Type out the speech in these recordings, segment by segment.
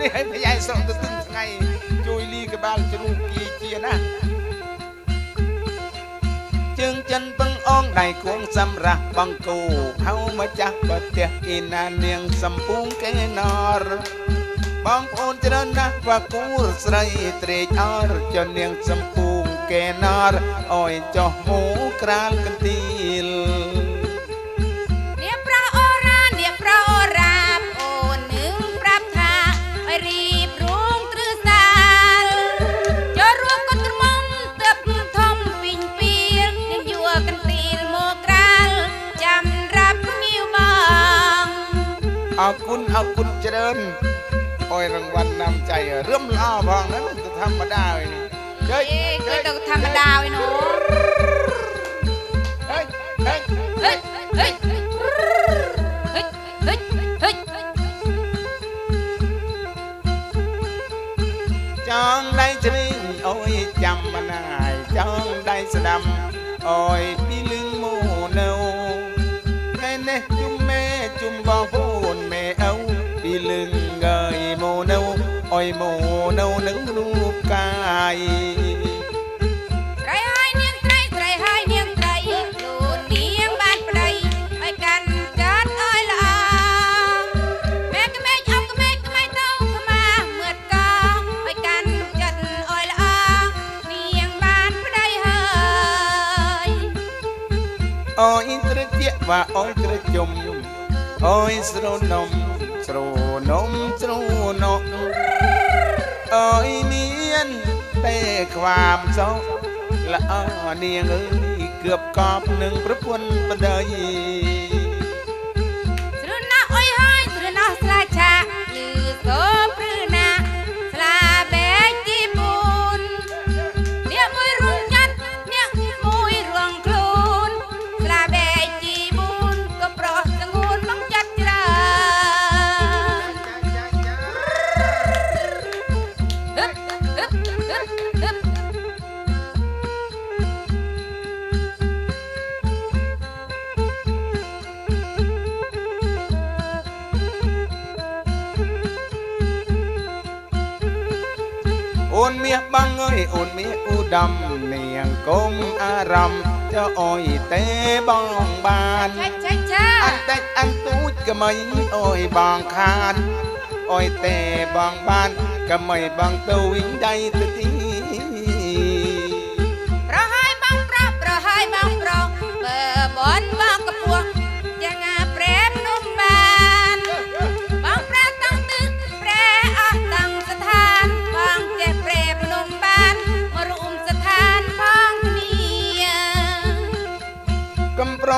នេះឲ្យប្រយ័យស្រកទៅទឹងថ្ងៃជួយលីក្បាលជ្រូកគីជាណាជើងចិនពឹងអងដៃគួងសម្រាប់បងគូហៅមកចាស់ប្រទះអ៊ីណានាងសំពូងកេណរបងប្អូនច្រើនណាស់ว่าគូលស្រីត្រេកអរចននាងសំពូងកេណរអយចោះមូក្រាលកន្ទីល អរគុណអរគុណច្រើនអយរង្វាន់នំใจរឹមល្អផងហ្នឹងទៅធម្មតាហើយនេះជើអេជើគឺទៅធម្មតាឯនោះហេហេហេហេហេហេហេហេចងដៃជ្រីងអយចាំមណាយចងដៃស្ដាំអយពីលឹងមូ មូនៅនឹងរូបកាយត្រីហើយនាងត្រីត្រីហើយនាងត្រីខ្លួននាងបានប្តីឲ្យកាន់កាត់ឲ្យល្អម៉ែក្មេកអង្ក្មេកក្មេកទៅខ្មាមឿតកងឲ្យកាន់កាត់ឲ្យល្អនាងបានប្តីហើយអយត្រជាក់ว่าអយត្រជុំអយស្រោនំស្រោនំស្រោនំ អយនៀនតែខ្វាមសោល្អនាងអើយគឿបកប់នឹងប្រពន្ធប្តីស្រុណោះអុយហើយស្រុណោះស្លាឆាលឺសូព្រឺណា អូនមាសបាំងអើយអូនមាសឧត្តមនាងគុំអារម្មណ៍ចើអយទេបងបានឆាឆាឆាអញដាច់អញទូចកមិនអើយបងខានអើយទេបងបានកមិនបងទៅវិញដៃទៅទី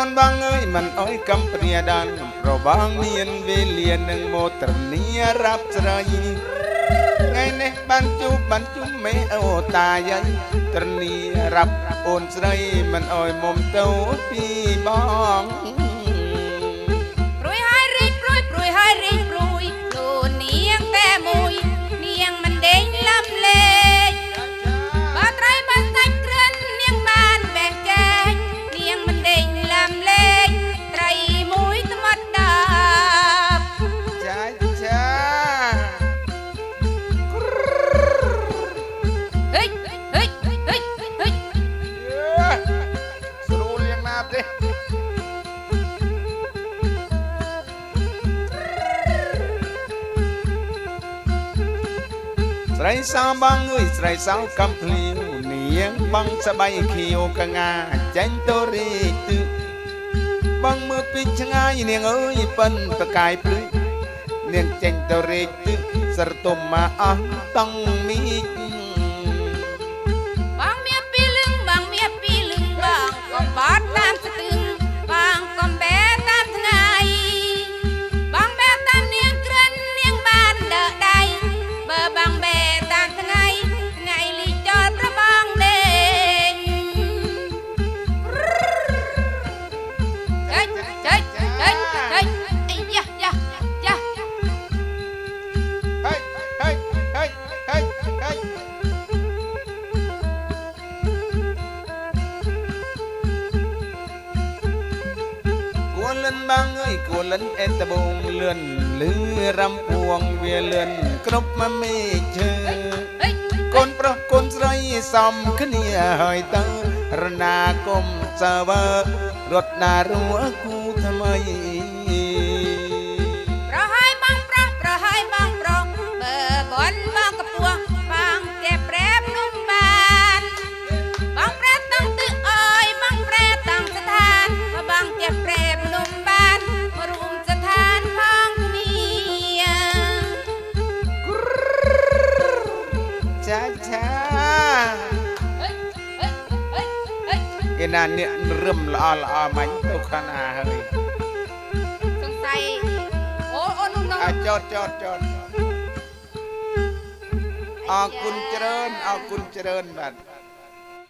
នបងអើយមិនអើយកំព្រាដានប្របងមានវេលានឹងមោត្រនីរាប់ស្រីថ្ងៃនេះបានជួបបានជុំមេអូតាយាយត្រនីរាប់អូនស្រីមិនអើយមុំទៅពីបង ស្រីសោបងអើយស្រីសោកំភ្លៀវនាងបងស្បៃខៀវកងាចាញ់តូរីទិបងមើលពីឆ្ងាយនាងអើយប៉ិនប្រកាយភ្លឺនាងចាញ់តូរីទិសរទុំមកអស់តង់មី លិនបងអើយគួរលិនអេតបងលឿនលឺរំពួងវាលឿនគ្រប់មកមេឈើហេកូនប្រុសកូនស្រីសំគ្នាហើយទៅរណាគុំសើវើរត់ណារួគូថ្មី ឯណាអ្នករឹមល្អល្អមាញ់ទៅខាងណាហើយសង្ស័យអូអូនោះនោះអាចតចតចតអរគុណច្រើនអរគុណច្រើនបាទ